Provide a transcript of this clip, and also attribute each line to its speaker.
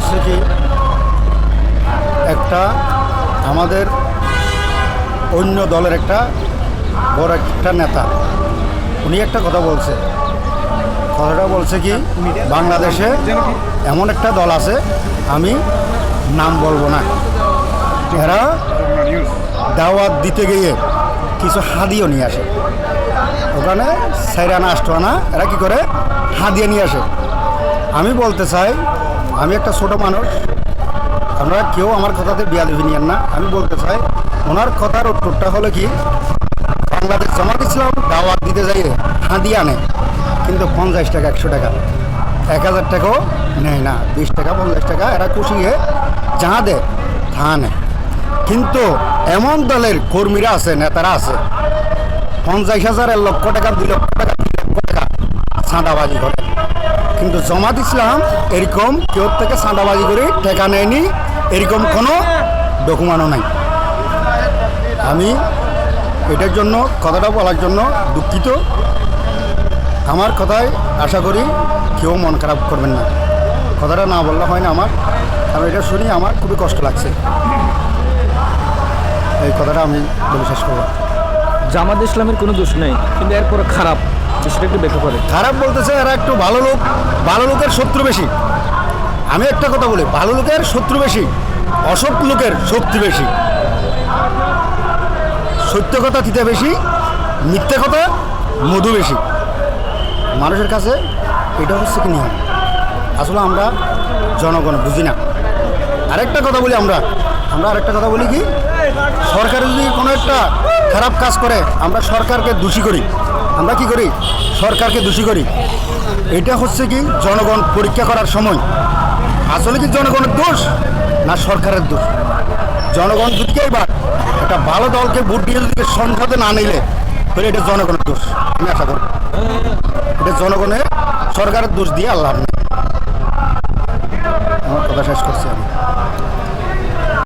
Speaker 1: হচ্ছে কি, একটা আমাদের অন্য দলের একটা বড় একটা নেতা। উনি একটা কথা বলছে। কথাটা বলছে কি, বাংলাদেশে এমন একটা দল আছে, আমি নাম বলব না। এরা দাওয়াত দিতে গিয়ে কিছু হাদিও নিয়ে আসে। ওখানে সাইরানা আষ্টআনা এরা কি করে? হাদিয়ে নিয়ে আসে। আমি বলতে চাই আমি একটা ছোট মানুষ। আমরা কেউ আমার কথাতে বিয়া দেবি নিয়েন না। আমি বলতে চাই, ওনার কথার উত্তরটা হলো কি, বাংলাদেশ জামাত ইসলাম দাওয়াত দিতে যাইয়ে হাদিয়ে আনে, কিন্তু পঞ্চাশ টাকা, একশো টাকা, এক হাজার টাকাও নেয় না। বিশ টাকা, পঞ্চাশ টাকা, এরা কুশিয়ে যা দেয়, তা নেয় কিন্তু এমন দলের কর্মীরা আছে, নেতারা আছে, পঞ্চাশ হাজার লক্ষ টাকা, দুই লক্ষ টাকা, তিন লক্ষ টাকা চাঁদাবাজি করে। কিন্তু জমাত ইসলাম এরকম কেউ থেকে চাঁদাবাজি করে টাকা নেয়নি, এরকম কোনো ডকুমেন্টও নাই। আমি এটার জন্য, কথাটা বলার জন্য দুঃখিত। আমার কথায় আশা করি কেউ মন খারাপ করবেন না। কথাটা না বললে হয় না আমার, কারণ এটা শুনি আমার খুবই কষ্ট লাগছে। এই কথাটা আমি বলে শেষ করব
Speaker 2: জামাত ইসলামের কোনো দোষ নেই, কিন্তু এরপর খারাপ। সেটা একটু ব্যাখ্যা করে
Speaker 1: খারাপ বলতেছে এরা একটু ভালো লোক, ভালো লোকের শত্রু বেশি। আমি একটা কথা বলি, ভালো লোকের শত্রু বেশি, অসৎ লোকের শক্তি বেশি। সত্য কথা দিতে বেশি, মিথ্যে কথা মধু বেশি। মানুষের কাছে এটা হচ্ছে কি নিয়ম? আসলে আমরা জনগণ, বুঝি না। আরেকটা কথা বলি আমরা আমরা আরেকটা কথা বলি কি? সরকার যদি কোনো একটা খারাপ কাজ করে, আমরা সরকারকে দোষী করি। আমরা কি করি? সরকারকে দোষী করি। এটা হচ্ছে কি? জনগণ পরীক্ষা করার সময়। আসলে কি জনগণের দোষ? না, সরকারের দোষ। জনগণ যদি এবার একটা ভালো দলকে ভোট দিয়ে যদি সংসদে না নিলে, তাহলে এটা জনগণের দোষ। আমি আশা করি এটা জনগণের, সরকারের দোষ দিয়ে আল্লাহ